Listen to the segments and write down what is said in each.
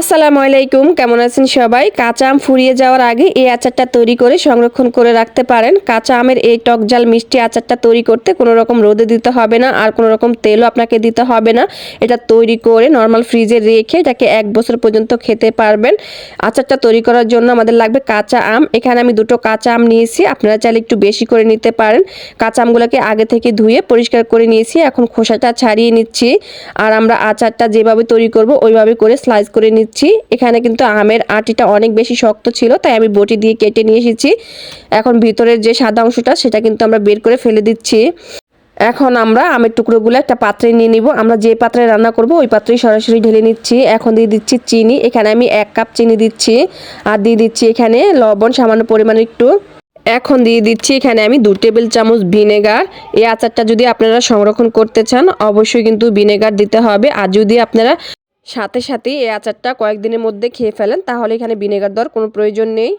আসসালামু আলাইকুম, কেমন আছেন সবাই? কাঁচা আম ফুরিয়ে যাওয়ার আগে এই আচারটা তৈরি করে সংরক্ষণ করে রাখতে পারেন। কাঁচা আমের এই টক জাল মিষ্টি আচারটা তৈরি করতে কোনো রকম রোদে দিতে হবে না আর কোনো রকম তেলও আপনাকে দিতে হবে না। এটা তৈরি করে নর্মাল ফ্রিজে রেখে এটাকে এক বছর পর্যন্ত খেতে পারবেন। আচারটা তৈরি করার জন্য আমাদের লাগবে কাঁচা আম। এখানে আমি দুটো কাঁচা আম নিয়েছি, আপনারা চাইলে একটু বেশি করে নিতে পারেন। কাঁচা আমগুলোকে আগে থেকে ধুয়ে পরিষ্কার করে নিয়েছি, এখন খোসাটা ছাড়িয়ে নিচ্ছি। আর আমরা আচারটা যেভাবে তৈরি করব, ওইভাবে করে স্লাইস করে নিচ্ছি। এখানে কিন্তু আমের আটিটা অনেক বেশি শক্ত ছিল, তাই আমি বটি দিয়ে কেটে নিয়ে এসেছি। এখন ভিতরের যে সাদা অংশটা, সেটা কিন্তু আমরা বের করে ফেলে দিচ্ছি। এখন আমরা আমের টুকরোগুলো একটা পাত্রে নিয়ে নিব। আমরা যে পাত্রে রান্না করব, ওই পাত্রেই সরাসরি ঢেলে নিচ্ছি। এখন দিয়ে দিচ্ছি চিনি। এখানে আমি এক কাপ চিনি দিচ্ছি আর দিয়ে দিচ্ছি এখানে লবণ, সামান্য পরিমাণে একটু। এখন দিয়ে দিচ্ছি এখানে আমি দু টেবিল চামচ ভিনেগার। এই আচারটা যদি আপনারা সংরক্ষণ করতে চান, অবশ্যই কিন্তু ভিনেগার দিতে হবে। আর যদি আপনারা সাথে সাথে এই আচারটা কয়েকদিনের মধ্যে খেয়ে ফেলেন, তাহলে এখানে ভিনেগার দেওয়ার কোনো প্রয়োজন নেই।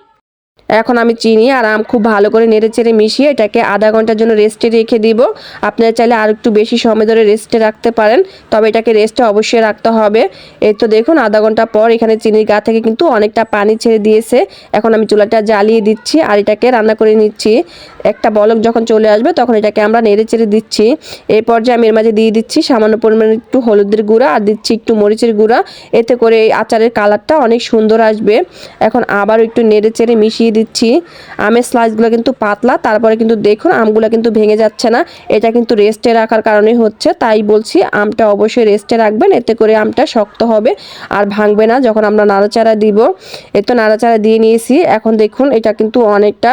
এখন আমি চিনি আর আম খুব ভালো করে নেড়ে চেড়ে মিশিয়ে এটাকে আধা ঘণ্টার জন্য রেস্টে রেখে দিব। আপনারা চাইলে আর একটু বেশি সময় ধরে রেস্টে রাখতে পারেন, তবে এটাকে রেস্টে অবশ্যই রাখতে হবে। এই তো দেখুন, আধা ঘণ্টা পর এখানে চিনির গা থেকে কিন্তু অনেকটা পানি ছেড়ে দিয়েছে। এখন আমি চুলাটা জ্বালিয়ে দিচ্ছি আর এটাকে রান্না করে নিচ্ছি। একটা বলক যখন চলে আসবে তখন এটাকে আমরা নেড়ে চেড়ে দিচ্ছি। এই পর্যায়ে আমি এর মাঝে দিয়ে দিচ্ছি সামান্য পরিমাণে একটু হলুদের গুঁড়া আর দিচ্ছি একটু মরিচের গুঁড়া। এতে করে এই আচারের কালারটা অনেক সুন্দর আসবে। এখন আবার একটু নেড়ে চেড়ে মিশিয়ে দিচ্ছি। আমের স্লাইসগুলো কিন্তু পাতলা, তারপরে কিন্তু দেখুন আমগুলো কিন্তু ভেঙে যাচ্ছে না। এটা কিন্তু রেস্টে রাখার কারণে হচ্ছে, তাই বলছি আমটা অবশ্যই রেস্টে রাখবেন, এতে করে আমটা শক্ত হবে আর ভাঙবে না, যখন আমরা নাড়াচাড়া দিব। এ তো নাড়াচাড়া দিয়ে নিয়েছি, এখন দেখুন এটা কিন্তু অনেকটা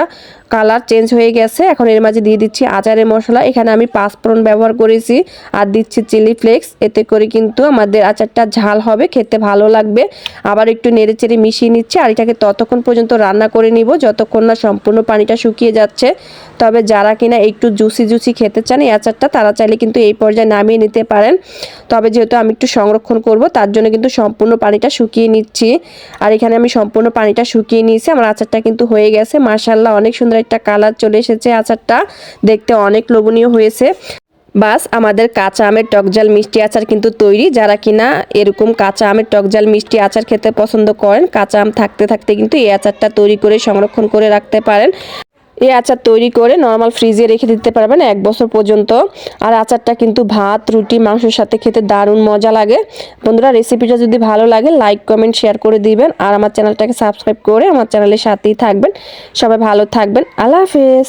কালার চেঞ্জ হয়ে গেছে। এখন এর মাঝে দিয়ে দিচ্ছি আচারের মশলা। এখানে আমি পাঁচফোড়ন ব্যবহার করেছি আর দিচ্ছি চিলি ফ্লেক্স। এতে করে কিন্তু আমাদের আচারটা ঝাল হবে, খেতে ভালো লাগবে। আবার একটু নেড়ে চেড়ে মিশিয়ে নিচ্ছি আর এটাকে ততক্ষণ পর্যন্ত রান্না করে নিব। যতক্ষণ না সম্পূর্ণ পানিটা শুকিয়ে যাচ্ছে। তবে যারা কিনা একটু জুসি জুসি খেতে চান এই আচারটা, তারা চাইলে কিন্তু এই পর্যায়ে নামিয়ে নিতে পারেন। তবে যেহেতু আমি একটু সংরক্ষণ করব, তার জন্য কিন্তু সম্পূর্ণ পানিটা শুকিয়ে নিচ্ছি। আর এখানে আমি সম্পূর্ণ পানিটা শুকিয়ে নিয়েছি। আমার আচারটা কিন্তু হয়ে গেছে। মার্শাল্লাহ অনেক সুন্দর একটা কালার চলে এসেছে আচারটা। দেখতে অনেক লোভনীয় হয়েছে। বাস, আমাদের কাঁচা আমের টকজাল মিষ্টি আচার কিন্তু তৈরি। যারা কিনা এরকম কাঁচা আমের টকজাল মিষ্টি আচার খেতে পছন্দ করেন, কাঁচা আম থাকতে থাকতে কিন্তু এই আচারটা তৈরি করে সংরক্ষণ করে রাখতে পারেন। এই আচার তৈরি করে নর্মাল ফ্রিজে রেখে দিতে পারবেন এক বছর পর্যন্ত। আর আচারটা কিন্তু ভাত, রুটি, মাংসের সাথে খেতে দারুণ মজা লাগে। বন্ধুরা রেসিপিটা যদি ভালো লাগে লাইক কমেন্ট শেয়ার করে দিবেন। আর আমার চ্যানেলটাকে সাবস্ক্রাইব করে আমার চ্যানেলের সাথেই থাকবেন। সবাই ভালো থাকবেন। আল্লাহ হাফেজ।